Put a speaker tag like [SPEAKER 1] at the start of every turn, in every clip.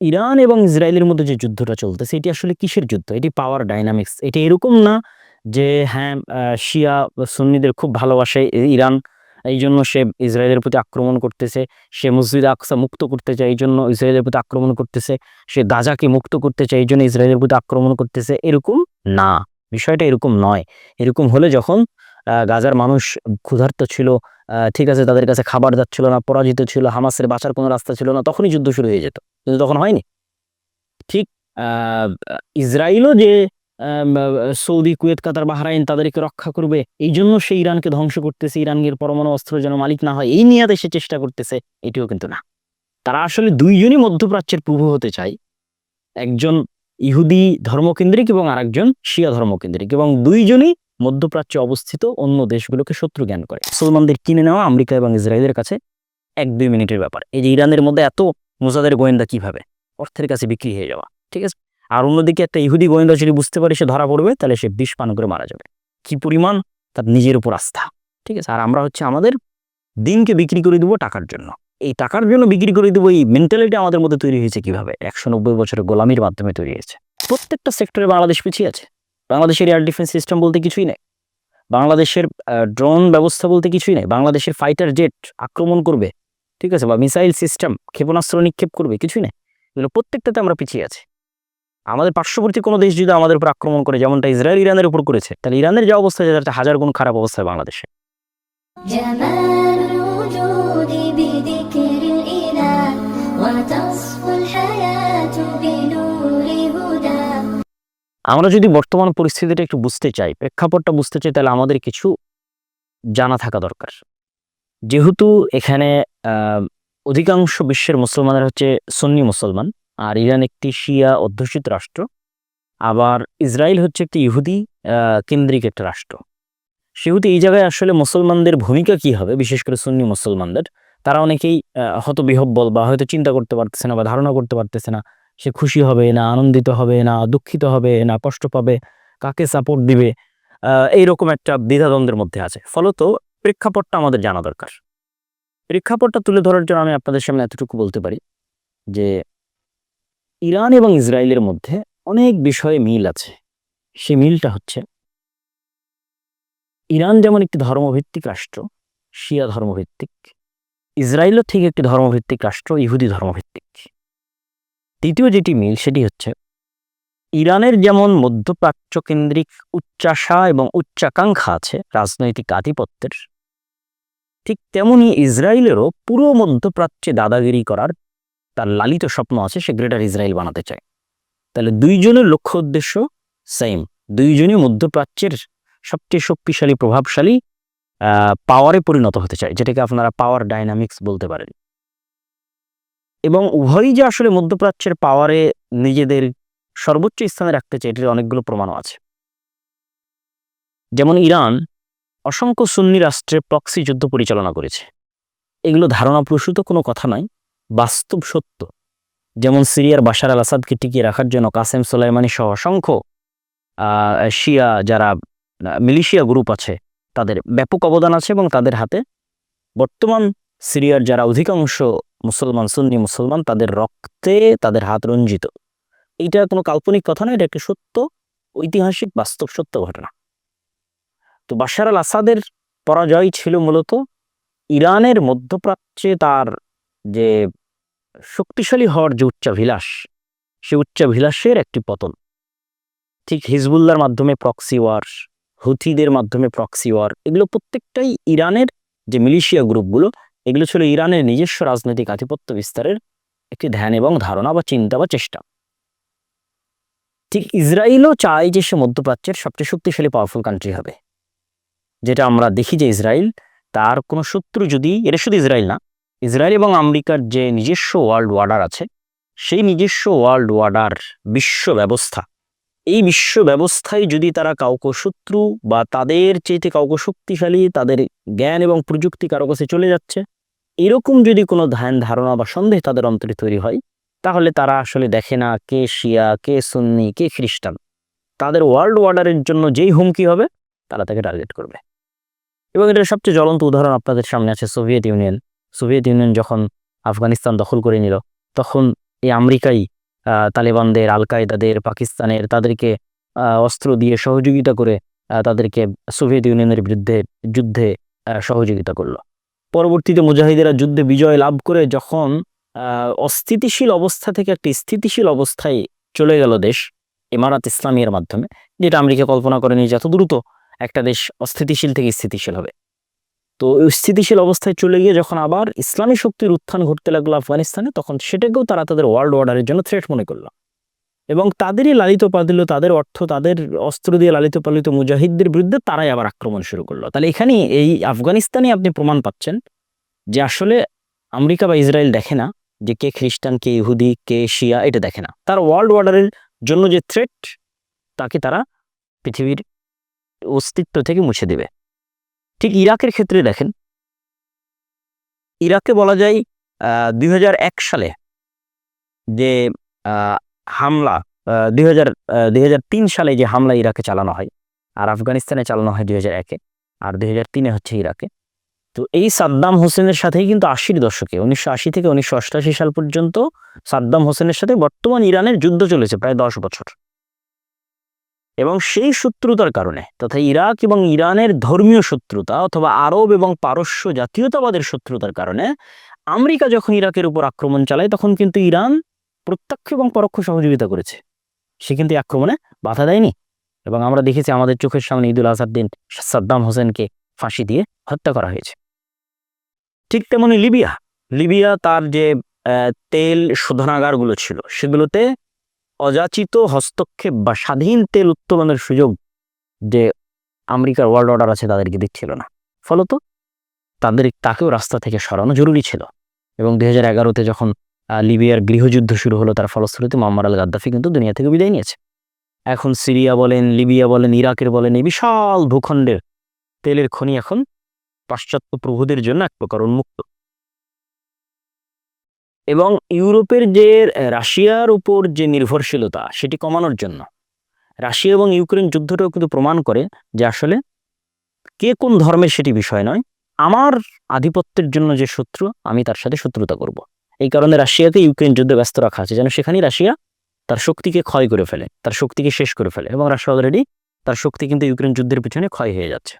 [SPEAKER 1] Iran এবং ইসরায়েলের মধ্যে যে যুদ্ধটা চলতেছে, এটি আসলে কিসের যুদ্ধ? এটি পাওয়ার ডাইনামিক্স এটি এরকম না যে হ্যাঁ শিয়া সুন্নিদের খুব ভালোবাসে ইরান এই জন্য সে ইসরায়েলের প্রতি আক্রমণ করতেছে। সে মসজিদ আকসা মুক্ত করতে চায় এই জন্য ইসরায়েলের প্রতি আক্রমণ করতেছে। সে গাজাকে মুক্ত করতে চায় এই জন্য ইসরায়েলের প্রতি আক্রমণ করতেছে। এরকম না। বিষয়টা এরকম নয়। এরকম হলে যখন গাজার মানুষ ক্ষুধার্ত ছিল ঠিক আছে, তাদের কাছে খাবার যাচ্ছিল না, পরাজিত ছিল, হামাসের বাঁচার কোনো রাস্তা ছিল না, তখনই যুদ্ধ শুরু হয়ে যেত। কিন্তু তখন হয়নি। ঠিক ইসরায়েলও যে সৌদি, কুয়েত, কাতার, বাহরাইন তাদেরকে রক্ষা করবে, এই জন্য সে ইরানকে ধ্বংস করতেছে ইরানের পরমাণু, অস্ত্র যেন মালিক না হয়, এই নিয়াতে সে চেষ্টা করতেছে, এটিও কিন্তু না। তারা আসলে দুইজনই মধ্যপ্রাচ্যের প্রভু হতে চায়, একজন ইহুদি ধর্মকেন্দ্রিক এবং আরেকজন শিয়া ধর্মকেন্দ্রিক, এবং দুইজনই মধ্যপ্রাচ্যে অবস্থিত অন্য দেশগুলোকে শত্রু জ্ঞান করে। মুসলমানদের কিনে নেওয়া আমেরিকা এবং ইসরায়েলের কাছে এক দুই মিনিটের ব্যাপার। এই যে ইরানের মধ্যে এত মোজাদের গোয়েন্দা কীভাবে? অর্থের কাছে বিক্রি হয়ে যাওয়া, ঠিক আছে? আর অন্যদিকে একটা ইহুদি গোয়েন্দা যদি বুঝতে পারে সে ধরা পড়বে, তাহলে সে বিষ পান করে মারা যাবে। কি পরিমাণ? তার নিজের উপর আস্থা, ঠিক আছে? আর আমরা হচ্ছে আমাদের দিনকে বিক্রি করে দেবো টাকার জন্য। এই টাকার জন্য বিক্রি করে দেবো, এই মেন্টালিটি আমাদের মধ্যে তৈরি হয়েছে কীভাবে? একশো নব্বই বছরের গোলামির মাধ্যমে তৈরি হয়েছে। প্রত্যেকটা সেক্টরে বাংলাদেশ পিছিয়ে আছে। বাংলাদেশের এয়ার ডিফেন্স সিস্টেম বলতে কিছুই নেই বাংলাদেশের ড্রোন ব্যবস্থা বলতে কিছুই নেই বাংলাদেশের ফাইটার জেট আক্রমণ করবে ঠিক আছে বা মিসাইল সিস্টেম ক্ষেপণাস্ত্র নিক্ষেপ করবে কিছুই নেই এগুলো প্রত্যেকটাতে আমরা পিছিয়ে আছি আমাদের পার্শ্ববর্তী কোনো দেশ যদি আমাদের উপর আক্রমণ করে যেমনটা ইসরায়েল ইরানের উপর করেছে তাহলে ইরানের যে অবস্থা তার হাজার গুণ খারাপ অবস্থায় বাংলাদেশে
[SPEAKER 2] جمال الوجود بذكر الإله وتصفو
[SPEAKER 1] আমরা যদি বর্তমান পরিস্থিতিটা একটু বুঝতে চাই, প্রেক্ষাপটটা বুঝতে চাই, তাহলে আমাদের কিছু জানা থাকা দরকার। যেহেতু এখানে অধিকাংশ বিশ্বের মুসলমানের হচ্ছে সুন্নি মুসলমান, আর ইরান একটি শিয়া অধ্যুষিত রাষ্ট্র, আবার ইসরায়েল হচ্ছে একটি ইহুদি কেন্দ্রিক একটা রাষ্ট্র। সেহেতু এই জায়গায় আসলে মুসলমানদের ভূমিকা কি হবে, বিশেষ করে সুন্নি মুসলমানদের, তারা অনেকেই হতবিহব্বল বা হয়তো চিন্তা করতে পারতেছে না বা ধারণা করতে পারতেছে না। সে খুশি হবে না, আনন্দিত হবে না, দুঃখিত হবে না, কষ্ট পাবে, কাকে সাপোর্ট দিবে? এইরকম একটা দ্বিধাদ্বন্দ্বের মধ্যে আছে। ফলত প্রেক্ষাপটটা আমাদের জানা দরকার। প্রেক্ষাপটটা তুলে ধরার জন্য আমি আপনাদের সামনে এতটুকু বলতে পারি যে, ইরান এবং ইসরায়েলের মধ্যে অনেক বিষয়ে মিল আছে। সে মিলটা হচ্ছে, ইরান যেমন একটি ধর্মভিত্তিক রাষ্ট্র, শিয়া ধর্মভিত্তিক, ইসরায়েলও ঠিক একটি ধর্মভিত্তিক রাষ্ট্র, ইহুদি ধর্মভিত্তিক। দ্বিতীয় যেটি মিল সেটি হচ্ছে, ইরানের যেমন মধ্যপ্রাচ্য কেন্দ্রিক উচ্চাশা এবং উচ্চাকাঙ্ক্ষা আছে রাজনৈতিক আধিপত্যের, ঠিক তেমনি ইসরায়েলেরও পুরো মধ্যপ্রাচ্যে দাদাগিরি করার তার লালিত স্বপ্ন আছে সে গ্রেটার ইসরায়েল বানাতে চায়। তাহলে দুইজনের লক্ষ্য উদ্দেশ্য সেম দুইজনই মধ্যপ্রাচ্যের সবচেয়ে শক্তিশালী, প্রভাবশালী পাওয়ারে পরিণত হতে চায়, যেটাকে আপনারা পাওয়ার ডাইনামিক্স বলতে পারেন। এবং উভয়ই যে আসলে মধ্যপ্রাচ্যের পাওয়ারে নিজেদের সর্বোচ্চ স্থানে রাখতে চায়, এটির অনেকগুলো প্রমাণও আছে। যেমন ইরান অসংখ্য সুন্নি রাষ্ট্রের প্রক্সি যুদ্ধ পরিচালনা করেছে। এগুলো ধারণাপ্রসূত কোনো কথা নয়, বাস্তব সত্য। যেমন সিরিয়ার বাশার আল আসাদকে টিকিয়ে রাখার জন্য কাসেম সোলাইমানি সহ অসংখ্য শিয়া যারা মিলিশিয়া গ্রুপ আছে, তাদের ব্যাপক অবদান আছে এবং তাদের হাতে বর্তমান সিরিয়ার যারা অধিকাংশ মুসলমান, সুন্নি মুসলমান তাদের রক্তে তাদের হাত রঞ্জিত। এইটা কোনো কাল্পনিক কথা নয় এটা একটা সত্য, ঐতিহাসিক বাস্তব সত্য ঘটনা। তো বাশার আল আসাদের পরাজয় ছিল মূলত ইরানের মধ্যপ্রাচ্যে তার যে শক্তিশালী হওয়ার যে উচ্চাভিলাষ, সে উচ্চাভিলাষের একটি পতন। ঠিক হিজবুল্লার মাধ্যমে প্রক্সি ওয়ার হুথিদের মাধ্যমে প্রক্সি ওয়ার এগুলো প্রত্যেকটাই ইরানের যে মিলিশিয়া গ্রুপগুলো এগুলো ছিল ইরানের নিজস্ব রাজনৈতিক আধিপত্য বিস্তারের একটি ধ্যান এবং ধারণা বা চিন্তা বা চেষ্টা। ঠিক ইসরায়েলও চায় যে সে মধ্যপ্রাচ্যের সবচেয়ে শক্তিশালী পাওয়ারফুল কান্ট্রি হবে। যেটা আমরা দেখি যে ইসরায়েল তার কোনো শত্রু যদি, এটা শুধু ইসরায়েল না ইসরায়েল এবং আমেরিকার যে নিজস্ব ওয়ার্ল্ড ওয়ার্ডার আছে, সেই নিজস্ব ওয়ার্ল্ড ওয়ার্ডার বিশ্ব ব্যবস্থা, এই বিশ্ব ব্যবস্থায় যদি তারা কাউকে শত্রু বা তাদের চেয়েতে কাউকে শক্তিশালী, তাদের জ্ঞান এবং প্রযুক্তি কারও কাছে চলে যাচ্ছে এরকম যদি কোনো ধ্যান, ধারণা বা সন্দেহ তাদের অন্তরে তৈরি হয়, তাহলে তারা আসলে দেখে না কে শিয়া, কে সুন্নি, কে খ্রিস্টান। তাদের ওয়ার্ল্ড ওয়ার্ডারের জন্য যেই হুমকি হবে, তারা তাকে টার্গেট করবে। এবং এটার সবচেয়ে জ্বলন্ত উদাহরণ আপনাদের সামনে আছে সোভিয়েত ইউনিয়ন। সোভিয়েত ইউনিয়ন যখন আফগানিস্তান দখল করে নিল, তখন এই আমেরিকাই তালেবানদের আল কায়দাদের পাকিস্তানের তাদেরকে অস্ত্র দিয়ে সহযোগিতা করে তাদেরকে সোভিয়েত ইউনিয়নের বিরুদ্ধে যুদ্ধে সহযোগিতা করল। পরবর্তীতে মুজাহিদেরা যুদ্ধে বিজয় লাভ করে যখন অস্থিতিশীল অবস্থা থেকে একটি স্থিতিশীল অবস্থায় চলে গেল দেশ, ইমারাত ইসলামিয়ার মাধ্যমে, যেটা আমেরিকা কল্পনা করেনি যত দ্রুত একটা দেশ অস্থিতিশীল থেকে স্থিতিশীল হবে। তো স্থিতিশীল অবস্থায় চলে গিয়ে যখন আবার ইসলামী শক্তির উত্থান ঘটতে লাগল আফগানিস্তানে, তখন সেটাকেও তারা তাদের ওয়ার্ল্ড অর্ডারের জন্য থ্রেট মনে করল। এবং তাদেরই লালিত পালিত, তাদের অর্থ, তাদের অস্ত্র দিয়ে লালিত পালিত মুজাহিদদের বিরুদ্ধে তারাই আবার আক্রমণ শুরু করল। তাহলে এখানে এই আফগানিস্তানে আপনি প্রমাণ পাচ্ছেন যে আসলে আমেরিকা বা ইসরায়েল দেখে না যে কে খ্রিস্টান, কে ইহুদি, কে শিয়া, এটা দেখে না। তার ওয়ার্ল্ড অর্ডারের জন্য যে থ্রেট তাকে তারা পৃথিবীর অস্তিত্ব থেকে মুছে দেবে। ঠিক ইরাকের ক্ষেত্রে দেখেন, ইরাকে বলা যায় দু হাজার এক সালে যে হামলা দুই হাজার সালে যে হামলা ইরাকে চালানো হয় আর আফগানিস্তানে চালানো হয় দুই হাজার একে আর দুই হাজার তিনে হচ্ছে ইরাকে। তো এই সাদ্দাম হোসেনের সাথেই কিন্তু আশির দশকে, উনিশশো আশি থেকে উনিশশো অষ্টাশি সাল পর্যন্ত সাদ্দাম হোসেনের সাথে বর্তমান ইরানের যুদ্ধ চলেছে প্রায় দশ বছর। এবং সেই শত্রুতার কারণে তথা ইরাক এবং ইরানের ধর্মীয় শত্রুতা অথবা আরব এবং পারস্য জাতীয়তাবাদের শত্রুতার কারণে আমেরিকা যখন ইরাকের উপর আক্রমণ চালায় তখন কিন্তু ইরান প্রত্যক্ষ এবং পরোক্ষ সহযোগিতা করেছে। সে কিন্তু আক্রমণে বাধা দেয়নি এবং আমরা দেখেছি আমাদের চোখের সামনে ঈদুল আজহার দিন সাদ্দাম হোসেনকে ফাঁসি দিয়ে হত্যা করা হয়েছে। ঠিক তেমনি লিবিয়া। লিবিয়া তার যে তেল শোধনাগারগুলো ছিল, সেগুলোতে অযাচিত হস্তক্ষেপ বা স্বাধীন তেল উত্তোলনের সুযোগ যে আমেরিকার ওয়ার্ল্ড অর্ডার আছে তাদেরকে দিচ্ছিল না। ফলত তাদের তাকেও রাস্তা থেকে সরানো জরুরি ছিল এবং দুই হাজার এগারোতে যখন লিবিয়ার গৃহযুদ্ধ শুরু হলো, তার ফলশ্রুতিতে মোহাম্মদ আল গাদ্দাফি কিন্তু দুনিয়া থেকে বিদায় নিয়েছে। এখন সিরিয়া বলেন, লিবিয়া বলেন, ইরাকের বলেন, এই বিশাল ভূখণ্ডের তেলের খনি এখন পাশ্চাত্য প্রভুদের জন্য এক প্রকার উন্মুক্ত। এবং ইউরোপের যে রাশিয়ার উপর যে নির্ভরশীলতা, সেটি কমানোর জন্য। রাশিয়া এবং ইউক্রেন যুদ্ধটাও কিন্তু প্রমাণ করে যে আসলে কে কোন ধর্মের সেটি বিষয় নয়। আমার আধিপত্যের জন্য যে শত্রু, আমি তার সাথে শত্রুতা করব। এই কারণে রাশিয়াকে ইউক্রেন যুদ্ধে ব্যস্ত রাখা আছে, যেন সেখানেই রাশিয়া তার শক্তিকে ক্ষয় করে ফেলে, তার শক্তিকে শেষ করে ফেলে এবং রাশিয়া অলরেডি তার শক্তি কিন্তু ইউক্রেন যুদ্ধের পিছনে ক্ষয় হয়ে যাচ্ছে।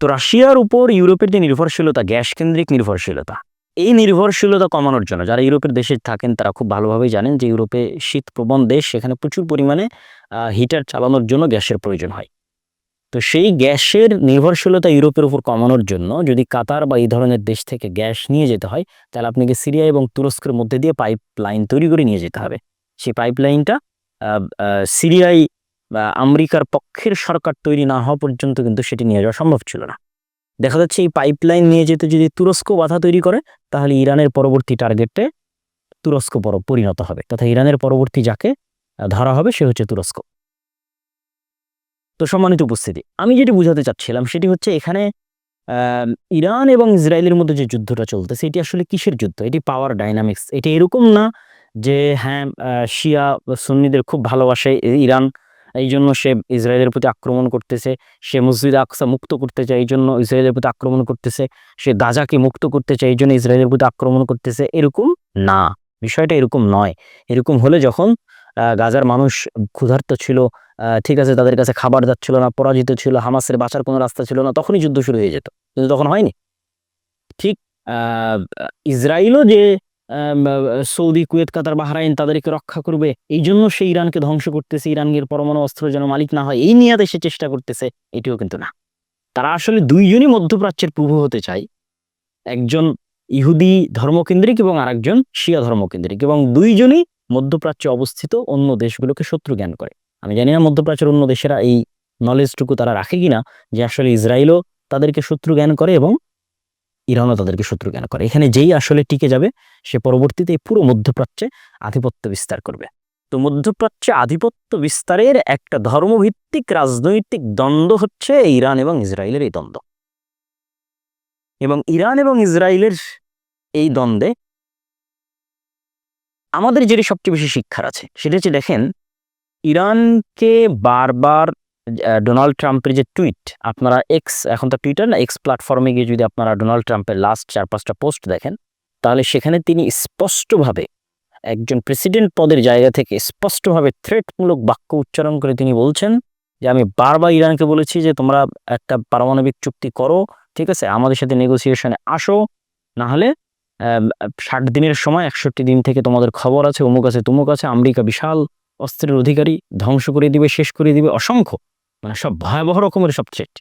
[SPEAKER 1] তো রাশিয়ার উপর ইউরোপের যে নির্ভরশীলতা গ্যাস কেন্দ্রিক নির্ভরশীলতা, এই নির্ভরশীলতা কমানোর জন্য যারা ইউরোপের দেশে থাকেন, তারা খুব ভালোভাবেই জানেন যে ইউরোপে শীত প্রবণ দেশ, সেখানে প্রচুর পরিমাণে হিটার চালানোর জন্য গ্যাসের প্রয়োজন হয়। তো সেই গ্যাসের নির্ভরশীলতা ইউরোপের উপর কমানোর জন্য যদি কাতার বা এই ধরনের দেশ থেকে গ্যাস নিয়ে যেতে হয়, তাহলে আপনাকে সিরিয়া এবং তুরস্কের মধ্যে দিয়ে পাইপ লাইন তৈরি করে নিয়ে যেতে হবে। সেই পাইপ লাইনটা সিরিয়ায় বা আমেরিকার পক্ষের সরকার তৈরি না হওয়া পর্যন্ত কিন্তু সেটি নিয়ে যাওয়া সম্ভব ছিল না। দেখা যাচ্ছে এই পাইপলাইন নিয়ে যেতে যদি তুরস্ক বাধা তৈরি করে, তাহলে ইরানের পরবর্তী টার্গেটে তুরস্ক পর- পরিণত হবে। তথা ইরানের পরবর্তী যাকে ধরা হবে, সে হচ্ছে তুরস্ক। তো সম্মানিত উপস্থিতি, আমি যেটি বুঝাতে চাচ্ছিলাম সেটি হচ্ছে এখানে ইরান এবং ইসরায়েলের মধ্যে যে যুদ্ধটা চলতেছে, এটি আসলে কিসের যুদ্ধ? এটি পাওয়ার ডাইনামিক্স এটি এরকম না যে হ্যাঁ শিয়া সুন্নিদের খুব ভালোবাসে ইরান এই জন্য সে ইসরায়েলের প্রতি আক্রমণ করতেছে, সে মসজিদ আকসা মুক্ত করতে চায় এই জন্য ইসরায়েলের প্রতি আক্রমণ করতেছে, সে গাজাকে মুক্ত করতে চায় এই জন্য ইসরায়েলের প্রতি আক্রমণ করতেছে, এরকম না। বিষয়টা এরকম নয়। এরকম হলে যখন গাজার মানুষ ক্ষুধার্ত ছিল ঠিক আছে, তাদের কাছে খাবার যাচ্ছিল না, পরাজিত ছিল, হামাসের বাঁচার কোনো রাস্তা ছিল না, তখনই যুদ্ধ শুরু হয়ে যেত। কিন্তু তখন হয়নি। ঠিক ইসরায়েলও যে সৌদি, কুয়েত, কাতার, বাহরাইন তাদেরকে রক্ষা করবে, এই জন্য সে ইরানকে ধ্বংস করতেছে ইরানের পরমাণু, অস্ত্র যেন মালিক না হয়, এই নিয়াতে সে চেষ্টা করতেছে, এটিও কিন্তু না। তারা আসলে দুইজনই মধ্যপ্রাচ্যের প্রভু হতে চায়, একজন ইহুদি ধর্মকেন্দ্রিক এবং আরেকজন শিয়া ধর্মকেন্দ্রিক, এবং দুইজনই মধ্যপ্রাচ্যে অবস্থিত অন্য দেশগুলোকে শত্রু জ্ঞান করে। আমি জানি না মধ্যপ্রাচ্যের অন্য দেশেরা এই নলেজটুকু তারা রাখে কিনা যে আসলে ইসরায়েলও তাদেরকে শত্রু জ্ঞান করে এবং ইরানও তাদেরকে শত্রু জ্ঞান করে। এখানে যেই আসলে টিকে যাবে, সে পরবর্তীতে পুরো মধ্যপ্রাচ্যে আধিপত্য বিস্তার করবে। তো মধ্যপ্রাচ্যে আধিপত্য বিস্তারের একটা ধর্মভিত্তিক রাজনৈতিক দ্বন্দ্ব হচ্ছে ইরান এবং ইসরায়েলের এই দ্বন্দ্ব। এবং ইরান এবং ইসরায়েলের এই দ্বন্দ্বে আমাদের যেটি সবচেয়ে বেশি শিক্ষার আছে, সেটা হচ্ছে, দেখেন ইরানকে বারবার ডোনাল্ড ট্রাম্পের যে টুইট, আপনারা এক্স এখন তো টুইটার না এক্স প্ল্যাটফর্মে গিয়ে যদি আপনারা ডোনাল্ড ট্রাম্পের লাস্ট চার, পাঁচটা পোস্ট দেখেন, তাহলে সেখানে তিনি স্পষ্টভাবে একজন প্রেসিডেন্ট পদের জায়গা থেকে স্পষ্টভাবে থ্রেটমূলক বাক্য উচ্চারণ করে তিনি বলছেন যে, আমি বারবার ইরানকে বলেছি যে, তোমরা একটা পারমাণবিক চুক্তি করো, ঠিক আছে, আমাদের সাথে নেগোসিয়েশনে আসো না হলে ষাট দিনের সময়, একষট্টি দিন থেকে তোমাদের খবর আছে, অমুক আছে, তুমুক আছে, আমেরিকা বিশাল অস্ত্রের অধিকারী ধ্বংস করে দিবে, শেষ করে দিবে, অসংখ্য। মানে সব ভয়াবহ রকমের সব থ্রেট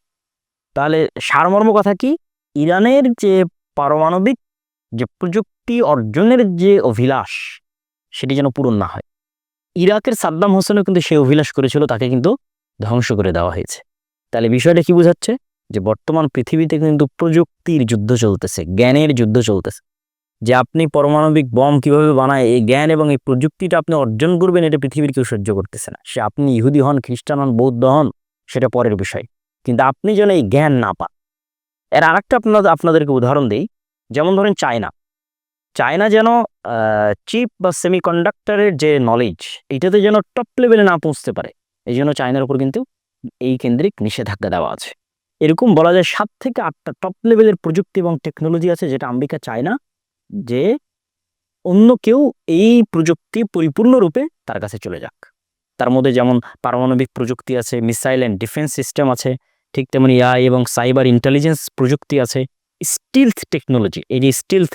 [SPEAKER 1] তাহলে সারমর্ম কথা কি? ইরানের যে পারমাণবিক যে প্রযুক্তি অর্জনের যে অভিলাষ, সেটি যেন পূরণ না হয়। ইরাকের সাদ্দাম হোসেনও কিন্তু সে অভিলাষ করেছিল, তাকে কিন্তু ধ্বংস করে দেওয়া হয়েছে। তাহলে বিষয়টা কি বোঝাচ্ছে? যে বর্তমান পৃথিবীতে কিন্তু প্রযুক্তির যুদ্ধ চলতেছে, জ্ঞানের যুদ্ধ চলতেছে। যে আপনি পারমাণবিক বম কীভাবে বানায়, এই জ্ঞান এবং এই প্রযুক্তিটা আপনি অর্জন করবেন, এটা পৃথিবীর কেউ সহ্য করতেছে না। সে আপনি ইহুদি হন, খ্রিস্টান হন, বৌদ্ধ হন, সেটা পরের বিষয়। কিন্তু আপনি যেন এই জ্ঞান না পান। এর আরেকটা আপনাদের আপনাদেরকে উদাহরণ দিই। যেমন ধরেন চায়না। চায়না যেন চিপ বা সেমিকন্ডাক্টরের যে নলেজ এটাতে যেন টপ লেভেলে না পৌঁছতে পারে। এই জন্য চায়নার উপর কিন্তু এই কেন্দ্রিক নিষেধাজ্ঞা দেওয়া আছে। এরকম বলা যায় সাত থেকে আটটা টপ লেভেলের প্রযুক্তি এবং টেকনোলজি আছে, যেটা আমেরিকা চায় না যে অন্য কেউ এই প্রযুক্তি পরিপূর্ণরূপে তার কাছে চলে যাক। তার মধ্যে যেমন পারমাণবিক প্রযুক্তি আছে, মিসাইল অ্যান্ড ডিফেন্স সিস্টেম আছে, ঠিক তেমনি এআই এবং সাইবার ইন্টেলিজেন্স প্রযুক্তি আছে, স্টিলথ টেকনোলজি, এই যে স্টিলথ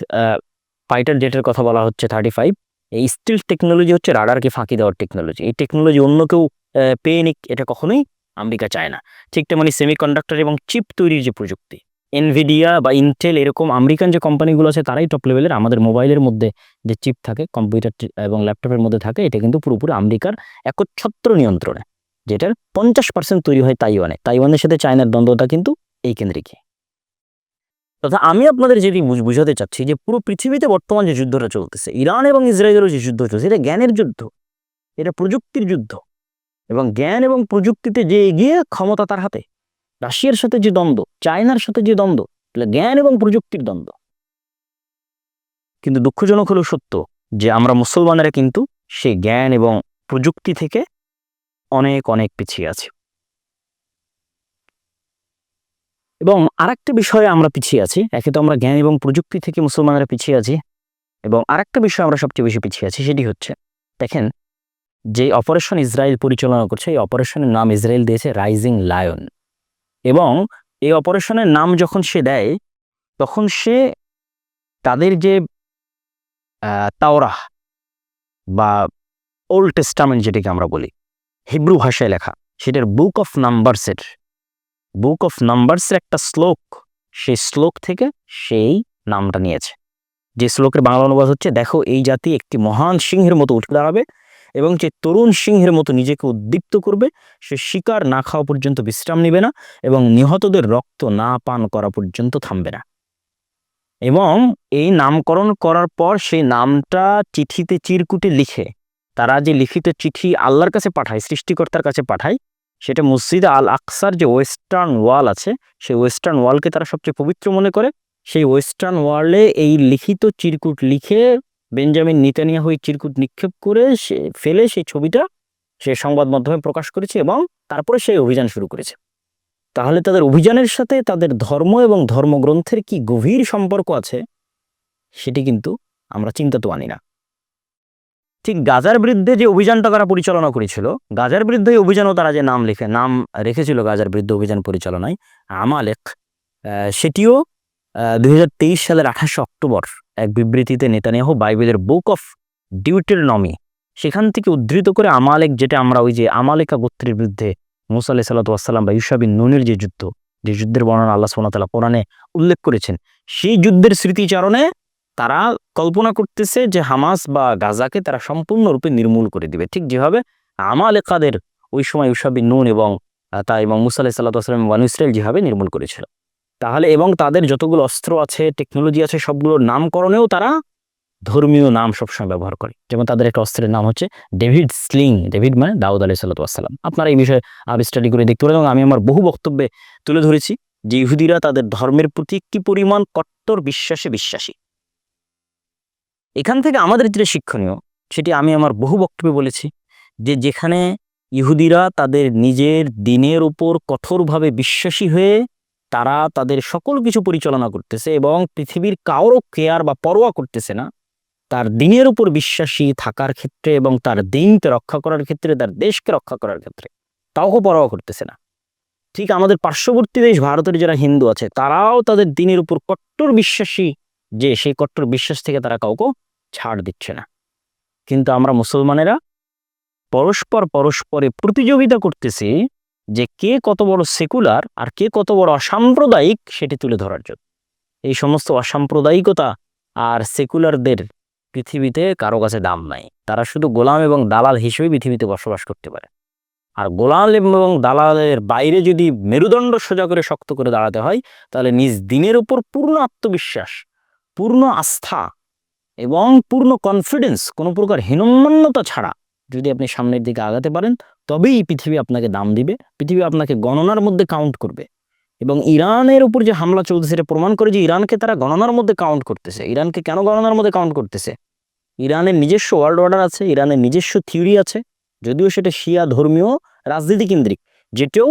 [SPEAKER 1] ফাইটার জেটের কথা বলা হচ্ছে থার্টি ফাইভ, এই স্টিলথ টেকনোলজি হচ্ছে রাডারকে ফাঁকি দেওয়ার টেকনোলজি। এই টেকনোলজি অন্য কেউ পেয়ে নিক, এটা কখনোই আমেরিকা চায় না। ঠিক তেমনি সেমিকন্ডাক্টর এবং চিপ তৈরির যে প্রযুক্তি এনভিডিয়া বা ইন্টেল এরকম আমেরিকান যে কোম্পানিগুলো আছে, তারাই টপ লেভেলের আমাদের মোবাইলের মধ্যে যে চিপ থাকে কম্পিউটার এবং ল্যাপটপের মধ্যে থাকে, এটা কিন্তু পুরোপুরি আমেরিকার একচ্ছত্র নিয়ন্ত্রণে, যেটার পঞ্চাশ পার্সেন্ট তৈরি হয় তাইওয়ানে। তাইওয়ানের সাথে চায়নার দ্বন্দ্বটা কিন্তু এই কেন্দ্রিকে। তথা আমি আপনাদের বুঝ- বুঝাতে চাচ্ছি যে পুরো পৃথিবীতে বর্তমান যে যুদ্ধটা চলতেছে, ইরান এবং ইসরায়েলেরও যে যুদ্ধ চলছে, এটা জ্ঞানের যুদ্ধ, এটা প্রযুক্তির যুদ্ধ, এবং জ্ঞান এবং প্রযুক্তিতে যে এগিয়ে ক্ষমতা তার হাতে রাশিয়ার সাথে যে দ্বন্দ্ব, চায়নার সাথে যে দ্বন্দ্ব, তাহলে জ্ঞান এবং প্রযুক্তির দ্বন্দ্ব। কিন্তু দুঃখজনক হলো সত্য যে আমরা মুসলমানেরা কিন্তু সেই জ্ঞান এবং প্রযুক্তি থেকে অনেক অনেক পিছিয়ে আছি। এবং আরেকটা বিষয়ে আমরা পিছিয়ে আছি, একে তো আমরা জ্ঞান এবং প্রযুক্তি থেকে মুসলমানেরা পিছিয়ে আছি, এবং আরেকটা বিষয় আমরা সবচেয়ে বেশি পিছিয়ে আছি সেটি হচ্ছে, দেখেন যে অপারেশন ইসরায়েল পরিচালনা করছে, এই অপারেশনের নাম ইসরায়েল দিয়েছে রাইজিং লায়ন এবং এই অপারেশনের নাম যখন সে দেয়, তখন সে তাদের যে তাওরাহ বা ওল্ড টেস্টামেন্ট যেটাকে আমরা বলি, হিব্রু ভাষায় লেখা, সেটার বুক অফ নাম্বারসের বুক অফ নাম্বারসের একটা শ্লোক, সেই শ্লোক থেকে সেই নামটা নিয়েছে। যে শ্লোকের বাংলা অনুবাদ হচ্ছে, দেখো, এই জাতি একটি মহান সিংহের মতো উঠে দাঁড়াবে এবং যে তরুণ সিংহের মতো নিজেকে উদ্দীপ্ত করবে, সে শিকার না খাওয়া পর্যন্ত বিশ্রাম নেবে না এবং নিহতদের রক্ত না পান করা পর্যন্ত থামবে না। এবং এই নামকরণ করার পর সেই নামটা চিঠিতে চিরকুটে লিখে, তারা যে লিখিত চিঠি আল্লাহর কাছে পাঠায়, সৃষ্টিকর্তার কাছে পাঠায়, সেটা মসজিদ আল আকসার যে ওয়েস্টার্ন ওয়াল আছে, সেই ওয়েস্টার্ন ওয়ালকে তারা সবচেয়ে পবিত্র মনে করে। সেই ওয়েস্টার্ন ওয়ালে এই লিখিত চিরকুট লিখে বেঞ্জামিন নিতানিয়াহু এই চিরকুট নিক্ষেপ করে সে, ফেলে সেই ছবিটা সে সংবাদ মাধ্যমে প্রকাশ করেছে এবং তারপরে সেই অভিযান শুরু করেছে। তাহলে তাদের অভিযানের সাথে তাদের ধর্ম এবং ধর্মগ্রন্থের কি গভীর সম্পর্ক আছে, সেটি কিন্তু আমরা চিন্তা তো আনি না। ঠিক গাজার বিরুদ্ধে যে অভিযানটা তারা পরিচালনা করেছিল, গাজার বিরুদ্ধে অভিযানও তারা যে নাম লিখে, নাম রেখেছিল গাজার বিরুদ্ধে অভিযান পরিচালনায় আমালেক সেটিও দুই সালের আঠাশে অক্টোবর এক বিবৃতিতে নেতানিয়াহু বাইবেলের বুক অফ ডিউটেরনমি, সেখান থেকে উদ্ধৃত করে আমালেক, যেটা আমরা ওই যে আমালেকা গোত্রের বিরুদ্ধে মুসা সাল্লাতাম বা ইউসাবিন নুনের যে যুদ্ধ, যে যুদ্ধের বর্ণনা আল্লাহ সোনাতালা কোরআনে উল্লেখ করেছেন, সেই যুদ্ধের স্মৃতিচারণে তারা কল্পনা করতেছে যে হামাস বা গাজাকে তারা সম্পূর্ণরূপে নির্মূল করে দিবে। ঠিক যেভাবে আমালেকাদের ওই সময় ইউসাবিন নুন এবং তা এবং মুসা আলাহ সাল্লাহাম বানু ইসরায়েল যেভাবে নির্মূল করেছিল। তাহলে এবং তাদের যতগুলো অস্ত্র আছে টেকনোলজি আছে, সবগুলোর নামকরণেও তারা ধর্মীয় নাম সবসময় ব্যবহার করে। যেমন তাদের একটা অস্ত্রের নাম হচ্ছে ডেভিড স্লিং। ডেভিড মানে দাউদ আলি সাল্লাম আপনারা এই বিষয়ে আর স্টাডি করে দেখতে পারেন এবং আমি আমার বহু বক্তব্যে তুলে ধরেছি যে ইহুদিরা তাদের ধর্মের প্রতি কি পরিমাণ কট্টর বিশ্বাসে বিশ্বাসী। এখান থেকে আমাদের যেটা শিক্ষণীয়, সেটি আমি আমার বহু বক্তব্যে বলেছি যে যেখানে ইহুদিরা তাদের নিজের দিনের উপর কঠোরভাবে বিশ্বাসী হয়ে তারা তাদের সকল কিছু পরিচালনা করতেছে এবং পৃথিবীর কারও কেয়ার বা পরোয়া করতেছে না। তার দিনের উপর বিশ্বাসী থাকার ক্ষেত্রে এবং তার দিনকে রক্ষা করার ক্ষেত্রে, তার দেশকে রক্ষা করার ক্ষেত্রে তাও পরোয়া করতেছে না। ঠিক আমাদের পার্শ্ববর্তী দেশ ভারতের যারা হিন্দু আছে, তারাও তাদের দিনের উপর কট্টর বিশ্বাসী যে সেই কট্টর বিশ্বাস থেকে তারা কাউকে ছাড় দিচ্ছে না। কিন্তু আমরা মুসলমানেরা পরস্পর পরস্পরে প্রতিযোগিতা করতেছি যে কে কত বড় সেকুলার আর কে কত বড় অসাম্প্রদায়িক সেটি তুলে ধরার জন্য। এই সমস্ত অসাম্প্রদায়িকতা আর সেকুলারদের পৃথিবীতে কারও কাছে দাম নাই। তারা শুধু গোলাম এবং দালাল হিসেবে পৃথিবীতে বসবাস করতে পারে। আর গোলাল এবং দালালের বাইরে যদি মেরুদণ্ড সোজা করে শক্ত করে দাঁড়াতে হয়, তাহলে নিজ দিনের উপর পূর্ণ আত্মবিশ্বাস, পূর্ণ আস্থা এবং পূর্ণ কনফিডেন্স কোনো প্রকার হীনম্মান্যতা ছাড়া যদি আপনি সামনের দিকে আগাতে পারেন, তবেই পৃথিবী আপনাকে দাম দিবে। পৃথিবী আপনাকে গণনার মধ্যে কাউন্ট করবে। এবং ইরানের উপর যে হামলা চলছে সেটা প্রমাণ করে যে ইরানকে তারা গণনার মধ্যে কাউন্ট করতেছে। ইরানকে কেন গণনার মধ্যে কাউন্ট করতেছে? ইরানের নিজস্ব ওয়ার্ল্ড অর্ডার আছে, ইরানের নিজস্ব থিওরি আছে, যদিও সেটা শিয়া ধর্মীয় রাজনীতি কেন্দ্রিক। যেটাও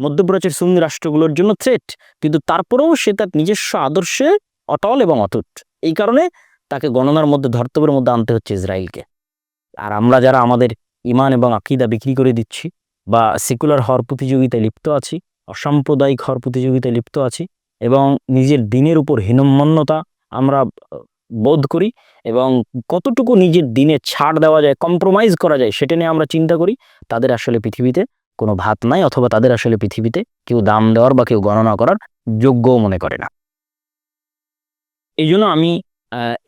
[SPEAKER 1] মধ্যপ্রাচ্যের সুন্নি রাষ্ট্রগুলোর জন্য থ্রেট কিন্তু তারপরেও সে তার নিজস্ব আদর্শে অটল এবং অটুট। এই কারণে তাকে গণনার মধ্যে ধর্তব্যের মধ্যে আনতে হচ্ছে ইসরায়েলকে। আর আমরা যারা আমাদের ইমান এবং আকিদা বিক্রি করে দিচ্ছি বা সেকুলার হওয়ার প্রতিযোগিতায় লিপ্ত আছি, অসাম্প্রদায়িক হওয়ার প্রতিযোগিতায় লিপ্ত আছি এবং নিজের দিনের উপর হীনম্মন্যতা আমরা বোধ করি এবং কতটুকু নিজের দিনে ছাড় দেওয়া যায় কম্প্রোমাইজ করা যায় সেটা নিয়ে আমরা চিন্তা করি, তাদের আসলে পৃথিবীতে কোনো ভাত নাই অথবা তাদের আসলে পৃথিবীতে কেউ দাম দেওয়ার বা কেউ গণনা করার যোগ্যও মনে করে না। এই জন্য আমি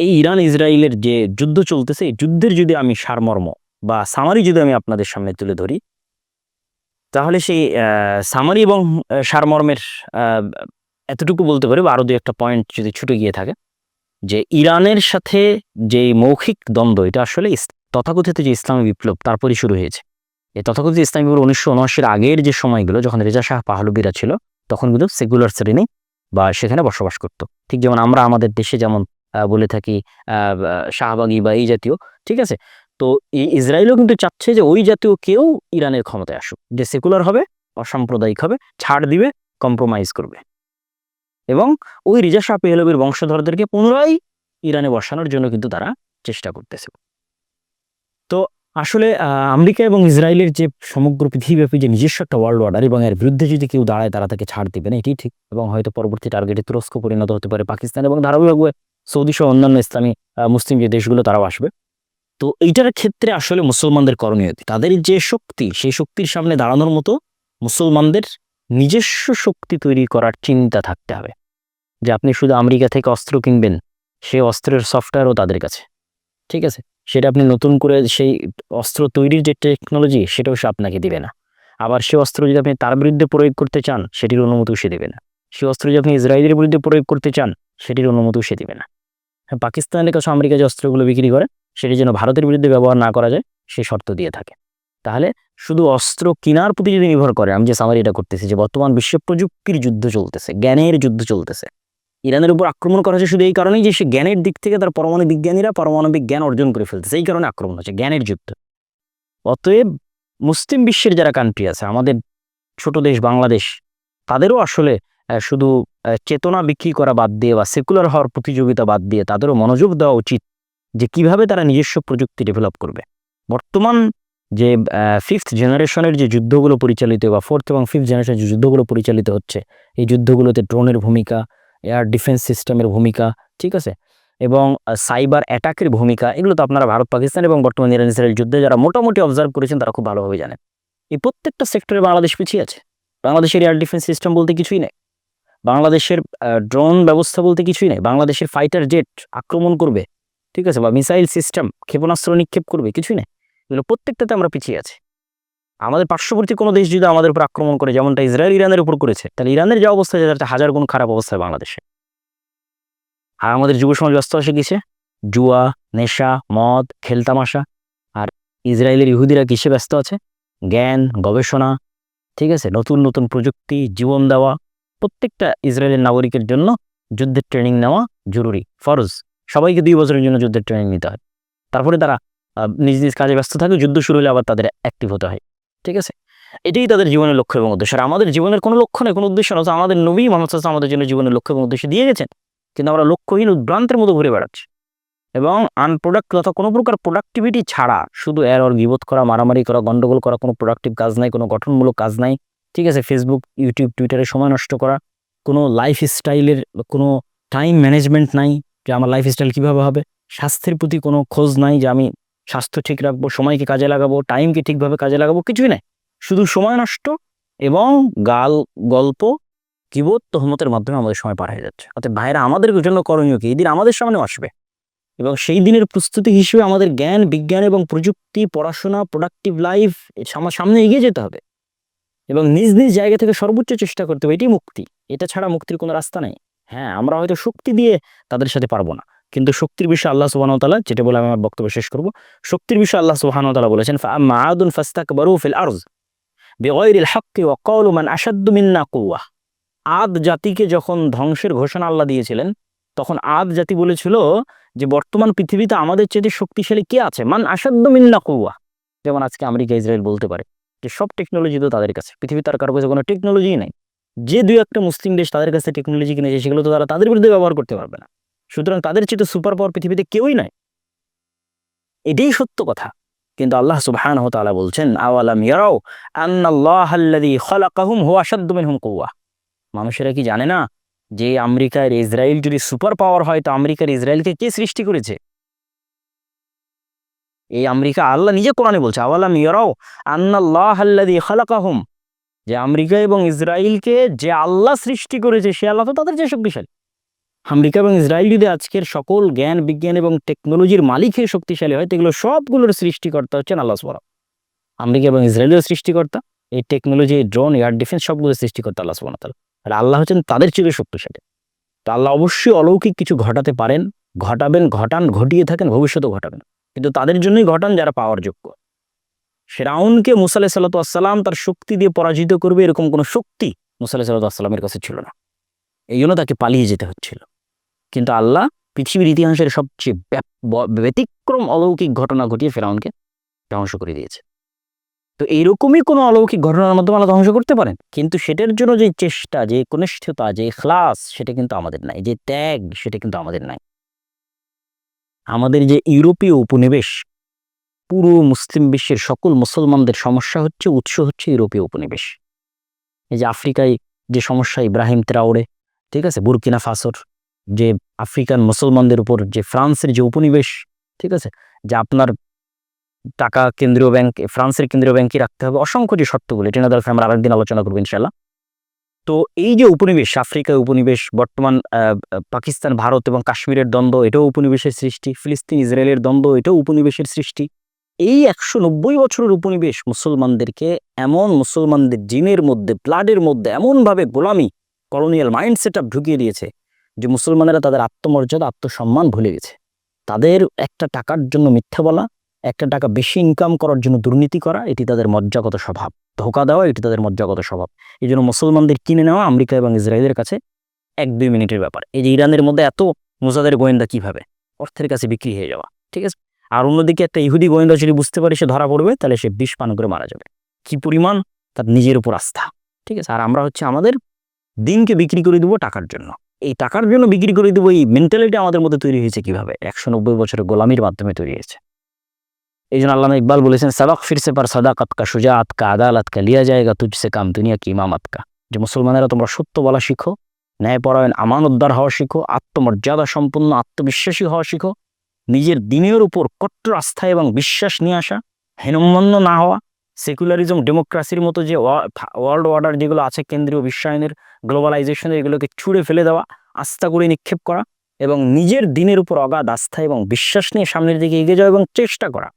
[SPEAKER 1] এই ইরান ইসরায়েলের যে যুদ্ধ চলতেছে, এই যুদ্ধের যদি আমি সারমর্ম বা সামারি যদি আমি আপনাদের সামনে তুলে ধরি, তাহলে সেই সামারি এবং সারমর্মের এতটুকু বলতে পারি বা আরও দু একটা পয়েন্ট যদি ছুটে গিয়ে থাকে, যে ইরানের সাথে যে মৌখিক দ্বন্দ্ব, এটা আসলে তথাকথিত যে ইসলামী বিপ্লব, তারপরই শুরু হয়েছে। এই তথাকথিত ইসলামী বিপ্লব উনিশশো উনআশির আগের যে সময়গুলো, যখন রেজা শাহ পাহলবিরা ছিল, তখন কিন্তু সেকুলার শ্রেণি বা সেখানে বসবাস করতো। ঠিক যেমন আমরা আমাদের দেশে যেমন বলে থাকি শাহবাগী বা এই জাতীয়, ঠিক আছে? তো এই ইসরায়েলও কিন্তু চাচ্ছে যে ওই জাতীয় কেউ ইরানের ক্ষমতায় আসুক। যে সেকুলার হবে, অসাম্প্রদায়িক হবে, ছাড় দিবে, কম্প্রোমাইজ করবে। এবং ওই রিজা শাহ পেহলবির বংশধরদেরকে পুনরায় ইরানে বসানোর জন্য কিন্তু তারা চেষ্টা করতেছে। তো আসলে আমেরিকা এবং ইসরায়েলের যে সমগ্র পৃথিবীব্যাপী যে নিজস্ব একটা ওয়ার্ল্ড অর্ডার এবং এর বিরুদ্ধে যদি কেউ দাঁড়ায়, তারা তাকে ছাড় দিবে না এটি ঠিক। এবং হয়তো পরবর্তী টার্গেটে তুরস্ক পরিণত হতে পারে, পাকিস্তান এবং ধারাবাহিকভাবে সৌদি সহ অন্যান্য ইসলামী মুসলিম যে দেশগুলো তারাও আসবে। তো এইটার ক্ষেত্রে আসলে মুসলমানদের করণীয় তাদের যে শক্তি, সেই শক্তির সামনে দাঁড়ানোর মতো মুসলমানদের নিজস্ব শক্তি তৈরি করার চিন্তা থাকতে হবে। যে আপনি শুধু আমেরিকা থেকে অস্ত্র কিনবেন, সে অস্ত্রের সফটওয়্যারও তাদের কাছে। ঠিক আছে? সেটা আপনি নতুন করে সেই অস্ত্র তৈরির যে টেকনোলজি, সেটাও সে আপনাকে দিবে না। আবার সে অস্ত্র যদি আপনি তার বিরুদ্ধে প্রয়োগ করতে চান, সেটির অনুমতিও সে দেবে না। সে অস্ত্র যদি আপনি ইসরায়েলের বিরুদ্ধে প্রয়োগ করতে চান, সেটির অনুমতিও সে দিবে না। পাকিস্তানের কাছে আমেরিকা যে অস্ত্রগুলো বিক্রি করে, সেটি যেন ভারতের বিরুদ্ধে ব্যবহার না করা যায়, সে শর্ত দিয়ে থাকে। তাহলে শুধু অস্ত্র কেনার প্রতি যদি নির্ভর করে। আমি যে সামারি এটা করতেছি যে বর্তমান বিশ্ব প্রযুক্তির যুদ্ধ চলতেছে, জ্ঞানের যুদ্ধ চলতেছে। ইরানের উপর আক্রমণ করা হচ্ছে শুধু এই কারণেই যে সে জ্ঞানের দিক থেকে তার পরমাণু বিজ্ঞানীরা পারমাণবিক জ্ঞান অর্জন করে ফেলতেছে। এই কারণে আক্রমণ হচ্ছে, জ্ঞানের যুদ্ধ। অতএব মুসলিম বিশ্বের যারা কান্ট্রি আছে, আমাদের ছোট দেশ বাংলাদেশ, তাদেরও আসলে শুধু চেতনা বিক্রি করা বাদ দিয়ে বা সেকুলার হওয়ার প্রতিযোগিতা বাদ দিয়ে তাদেরও মনোযোগ দেওয়া উচিত যে কীভাবে তারা নিজস্ব প্রযুক্তি ডেভেলপ করবে। বর্তমান যে ফিফথ জেনারেশনের যে যুদ্ধগুলো পরিচালিত বা ফোর্থ এবং ফিফথ জেনারেশনের যে যুদ্ধগুলো পরিচালিত হচ্ছে, এই যুদ্ধগুলোতে ড্রোনের ভূমিকা এয়ার ডিফেন্স সিস্টেমের ভূমিকা, ঠিক আছে? এবং সাইবার অ্যাটাকের ভূমিকা, এগুলো তো আপনারা ভারত, পাকিস্তান এবং বর্তমান ইরান ইসরায়েল যুদ্ধে যারা মোটামুটি অবজার্ভ করেছেন তারা খুব ভালোভাবে জানেন। এই প্রত্যেকটা সেক্টরে বাংলাদেশ পিছিয়ে আছে। বাংলাদেশের এয়ার ডিফেন্স সিস্টেম বলতে কিছুই নেই। বাংলাদেশের ড্রোন ব্যবস্থা বলতে কিছুই নেই। বাংলাদেশের ফাইটার জেট আক্রমণ করবে, ঠিক আছে? বা মিসাইল সিস্টেম ক্ষেপণাস্ত্র নিক্ষেপ করবে, কিছুই নেই। এগুলো প্রত্যেকটাতে আমরা পিছিয়ে আছি। আমাদের পার্শ্ববর্তী কোনো দেশ যদি আমাদের উপর আক্রমণ করে, যেমনটা ইসরায়েল ইরানের উপর করেছে, তাহলে ইরানের যে অবস্থা যাতে হাজার গুণ খারাপ অবস্থায় বাংলাদেশে। আর আমাদের যুব সমাজ ব্যস্ত আসে কিসে? জুয়া, নেশা, মদ খেলতামাশা আর ইসরায়েলের ইহুদিরা কিসে ব্যস্ত আছে? জ্ঞান, গবেষণা, ঠিক আছে? নতুন নতুন প্রযুক্তি, জীবন দেওয়া প্রত্যেকটা ইসরায়েলের নাগরিকের জন্য যুদ্ধের ট্রেনিং নেওয়া জরুরি। ফরজ। সবাইকে দুই বছরের জন্য যুদ্ধের ট্রেনিং নিতে হয়। তারপরে তারা নিজ নিজ কাজে ব্যস্ত থাকে, যুদ্ধ শুরু হলে আবার তাদের অ্যাক্টিভ হতে হয়। ঠিক আছে? এটাই তাদের জীবনের লক্ষ্য এবং উদ্দেশ্য। আর আমাদের জীবনের কোনো লক্ষ্য নেই কোনো উদ্দেশ্য নয় আমাদের নবী মানুষ আমাদের জন্য জীবনের লক্ষ্য এবং উদ্দেশ্য দিয়ে গেছেন, কিন্তু আমরা লক্ষ্যহীন, উদ্ভ্রান্তের মতো ঘুরে বেড়াচ্ছি। এবং আনপ্রোডাক্ট অথবা কোনো প্রকার প্রোডাক্টিভিটি ছাড়া, শুধু এরর গিবোধ করা, মারামারি করা, গন্ডগোল করা, কোনো প্রোডাক্টিভ কাজ নাই, কোনো গঠনমূলক কাজ নাই ঠিক আছে ফেসবুক ইউটিউব টুইটারে সময় নষ্ট করা। কোনো লাইফ স্টাইলের কোনো টাইম ম্যানেজমেন্ট নাই যে আমার লাইফ স্টাইল কীভাবে হবে। স্বাস্থ্যের প্রতি কোনো খোঁজ নাই যে আমি স্বাস্থ্য ঠিক রাখব, সময়কে কাজে লাগাবো টাইমকে ঠিকভাবে কাজে লাগাবো, কিছুই নাই। শুধু সময় নষ্ট এবং গাল, গল্প কিবোধ তহমতের মাধ্যমে আমাদের সময় পার হয়ে যাচ্ছে। অর্থাৎ ভাইরা আমাদের জন্য করণীয় কি? এই দিন আমাদের সামনেও আসবে। এবং সেই দিনের প্রস্তুতি হিসেবে আমাদের জ্ঞান, বিজ্ঞান এবং প্রযুক্তি, পড়াশোনা প্রোডাক্টিভ লাইফ সামনে এগিয়ে যেতে হবে। এবং নিজ নিজ জায়গা থেকে সর্বোচ্চ চেষ্টা করতে হবে, এটি মুক্তি। এটা ছাড়া মুক্তির কোনো রাস্তা নেই। হ্যাঁ আমরা হয়তো শক্তি দিয়ে তাদের সাথে পারব না। কিন্তু শক্তির বিষয়ে আল্লাহ সুবাহতালা যেটা বলে আমি আমার বক্তব্য শেষ করব, শক্তির বিষয়ে আল্লাহ সুবাহতালা বলেছেন মাআদুন ফাস্তাক বারু ফিল আরজ বেগৈরিল হক্কি ও কৌলুমান আসাদ্দু কৌয়া আদ জাতিকে যখন ধ্বংসের ঘোষণা আল্লাহ দিয়েছিলেন, তখন আদ জাতি বলেছিল যে, বর্তমান পৃথিবীতে আমাদের চেয়ে শক্তিশালী কে আছে? মান আসাদ্দ মিন্না কৌয়া যেমন আজকে আমেরিকা, ইসরায়েল বলতে পারে। যে সব টেকনোলজি তো তাদের কাছে। পৃথিবীতে আর কারও কাছে কোনো টেকনোলজিই নাই। যে দুই একটা মুসলিম দেশ তাদের কাছে টেকনোলজি কিনেছে, সেগুলো তো তারা তাদের বিরুদ্ধে ব্যবহার করতে পারবে না। সুতরাং তাদের চেয়ে সুপার পাওয়ার পৃথিবীতে কেউই নাই। এটাই সত্য কথা। কিন্তু আল্লাহ সুবহানাহু ওয়া তাআলা বলছেন, আওয়ালাম ইয়ারাও আন্নাল্লাহাল্লাযী খালাকাহুম হুয়া মিনহুম কুওয়া মানুষেরা কি জানে না যে আমেরিকার ইসরায়েল যদি সুপার পাওয়ার হয়, তো আমেরিকার ইসরায়েলকে কে সৃষ্টি করেছে? এই আমেরিকা আল্লাহ নিজে কোরআনে বলছে, আওয়ালাম ইয়ারাও আন্নাল্লাহাল্লাযী খালাকাহুম। যে আমেরিকা এবং ইসরায়েলকে যে আল্লাহ সৃষ্টি করেছে, সে আল্লাহ তো তাদের যে শক্তিশালী আমেরিকা এবং ইসরায়েল যদি আজকের সকল জ্ঞান, বিজ্ঞান এবং টেকনোলজির মালিক হয়ে শক্তিশালী হয়, তো সবগুলোর সৃষ্টিকর্তা হচ্ছেন আল্লাহ সুবহান আমেরিকা এবং ইসরায়েলের সৃষ্টিকর্তা, এই টেকনোলজি ড্রোন এয়ার ডিফেন্স সবগুলো সৃষ্টিকর্তা আল্লাহ সুবহান তাআলা। আর আল্লাহ হচ্ছেন তাদের চেয়ে শক্তিশালী। তো আল্লাহ অবশ্যই অলৌকিক কিছু ঘটাতে পারেন, ঘটাবেন, ঘটান, ঘটিয়ে থাকেন, ভবিষ্যতেও ঘটাবেন। কিন্তু তাদের জন্যই ঘটান যারা পাওয়ার যোগ্য ফেরাউনকে মুসা আলাহ সাল্লাতাম তার শক্তি দিয়ে পরাজিত করবে এরকম কোনো শক্তি মুসা আলাহ সাল্লাতামের কাছে ছিল না। এই জন্য তাকে পালিয়ে যেতে হচ্ছিল। কিন্তু আল্লাহ পৃথিবীর ইতিহাসের সবচেয়ে ব্যতিক্রম অলৌকিক ঘটনা ঘটিয়ে ফেরাউনকে ধ্বংস করে দিয়েছে। তো এইরকমই কোনো অলৌকিক ঘটনার মাধ্যমে আল্লাহ ধ্বংস করতে পারেন? কিন্তু সেটার জন্য যে চেষ্টা, যে কনিষ্ঠতা, যে খ্লাস সেটা কিন্তু আমাদের নাই। যে ত্যাগ, সেটা কিন্তু আমাদের নাই। আমাদের যে ইউরোপীয় উপনিবেশ, পুরো মুসলিম বিশ্বের সকল মুসলমানদের সমস্যা হচ্ছে, উৎস হচ্ছে ইউরোপীয় উপনিবেশ। এই যে আফ্রিকায় যে সমস্যা, ইব্রাহিম ত্রাউড়ে ঠিক আছে? বুরকিনা ফাসর, যে আফ্রিকান মুসলমানদের উপর যে ফ্রান্সের যে উপনিবেশ, ঠিক আছে? যে আপনার টাকা কেন্দ্রীয় ব্যাংক, ফ্রান্সের কেন্দ্রীয় ব্যাংকই রাখতে হবে, অসংখ্য যে শর্তগুলো, এটা না দরকার আমরা আরেকদিন আলোচনা করব ইনশাল্লাহ তো এই যে উপনিবেশ আফ্রিকায় উপনিবেশ, বর্তমান পাকিস্তান, ভারত এবং কাশ্মীরের দ্বন্দ্ব, এটাও উপনিবেশের সৃষ্টি, ফিলিস্তিন, ইসরায়েলের দ্বন্দ্ব, এটাও উপনিবেশের সৃষ্টি। এই একশো নব্বই বছরের উপনিবেশ মুসলমানদেরকে এমন মুসলমানদের জিনের মধ্যে, ব্লাডের মধ্যে এমনভাবে গোলামি, কলোনিয়াল মাইন্ড সেট ঢুকিয়ে দিয়েছে যে মুসলমানেরা তাদের আত্মমর্যাদা, আত্মসম্মান ভুলে গেছে। তাদের একটা টাকার জন্য মিথ্যা বলা, একটা টাকা বেশি ইনকাম করার জন্য দুর্নীতি করা, এটি তাদের মজ্জাগত স্বভাব। ধোকা দেওয়া এটি তাদের মজ্জাগত স্বভাব। এই জন্য মুসলমানদের কিনে নেওয়া আমেরিকা এবং ইসরায়েলের কাছে এক দুই মিনিটের ব্যাপার। এই যে ইরানের মধ্যে এত মুজাদের গোয়েন্দা কীভাবে? অর্থের কাছে বিক্রি হয়ে যাওয়া, ঠিক আছে? আর অন্যদিকে একটা ইহুদি গোয়েন্দা যদি বুঝতে পারে সে ধরা পড়বে, তাহলে সে বিষ পান করে মারা যাবে। কি পরিমাণ? তার নিজের উপর আস্থা, ঠিক আছে? আর আমরা হচ্ছে আমাদের দিনকে বিক্রি করে দেবো টাকার জন্য। এই টাকার জন্য বিক্রি করে দেবো, এই মেন্টালিটি আমাদের মধ্যে তৈরি হয়েছে কীভাবে? একশো নব্বই বছরের গোলামির মাধ্যমে তৈরি হয়েছে। এই জন্য আল্লাহ ইকবাল বলেছেন, সাবাক ফিরসে পার সাদাকাত কা সুজাত কা আদালত কা লিয়া জায়গা তুজসে কাম দুনিয়া কি ইমামাত কা যে মুসলমানেরা তোমরা সত্য বলা শিখো, ন্যায়পরায়ণ, আমানতদার হওয়া শিখো, আত্মমর্যাদা সম্পন্ন, আত্মবিশ্বাসী হওয়া শিখো, নিজের দিনের উপর কট্টর আস্থা এবং বিশ্বাস নিয়ে আসা হেনম্মন্য না হওয়া, সেকুলারিজম, ডেমোক্রাসির মতো যে ওয়ার্ল্ড অর্ডার যেগুলো আছে কেন্দ্রীয় বিশ্বায়নের, গ্লোবালাইজেশনের এগুলোকে ছুঁড়ে ফেলে দেওয়া, আস্থা করে নিক্ষেপ করা এবং নিজের দিনের উপর অগাধ আস্থা এবং বিশ্বাস নিয়ে সামনের দিকে এগিয়ে যাওয়া এবং চেষ্টা করা।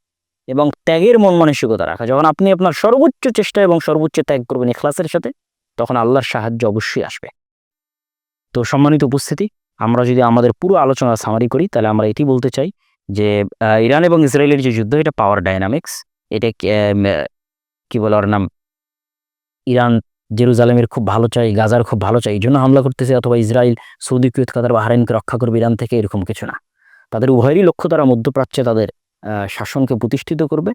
[SPEAKER 1] এবং ত্যাগের মন মানসিকতা রাখা। যখন আপনি আপনার সর্বোচ্চ চেষ্টা এবং সর্বোচ্চ ত্যাগ করবেন এখলাসের সাথে তখন আল্লাহর সাহায্য অবশ্যই আসবে। তো সম্মানিত উপস্থিতি আমরা যদি আমাদের পুরো আলোচনা সামারি করি তাহলে আমরা এটি বলতে চাই যে ইরান এবং ইসরায়েলের যে যুদ্ধ এটা পাওয়ার ডাইনামিক্স এটা কি, বলে ওর নাম? ইরান জেরুজালেমের খুব ভালো চাই গাজার খুব ভালো চাই এই জন্য হামলা করতেছে অথবা ইসরায়েল সৌদি কুয়েত কাতার বাহারাইনকে রক্ষা করবে ইরান থেকে এরকম কিছু না। তাদের উভয়েরই লক্ষ্য তারা মধ্যপ্রাচ্যে তাদের শাসনকে প্রতিষ্ঠিত করবে।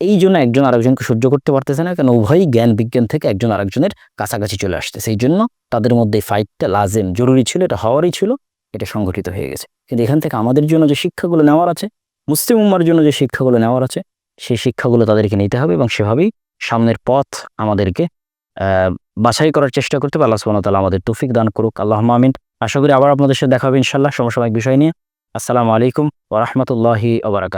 [SPEAKER 1] এই জন্য একজন আরেকজনকে সহ্য করতে পারতেছে না, কেন উভয়ই জ্ঞান বিজ্ঞান থেকে একজন আরেকজনের কাছাকাছি চলে আসতেছে এই জন্য তাদের মধ্যে ফাইটটা লাজেম, জরুরি ছিল, এটা হওয়ারই ছিল, এটা সংগঠিত হয়ে গেছে। কিন্তু এখান থেকে আমাদের জন্য যে শিক্ষাগুলো নেওয়ার আছে, মুসলিম উম্মার জন্য যে শিক্ষাগুলো নেওয়ার আছে, সেই শিক্ষাগুলো তাদেরকে নিতে হবে এবং সেভাবেই সামনের পথ আমাদেরকে বাছাই করার চেষ্টা করতে হবে। আল্লাহ তাআলা আমাদের তৌফিক দান করুক। আল্লাহ আমিন। আশা করি আবার আপনাদের সাথে দেখা হবে ইনশাল্লাহ সমসাময়িক বিষয় নিয়ে। আসসালামু আলাইকুম ওয়া রাহমাতুল্লাহি ওয়া বারাকাতুহু।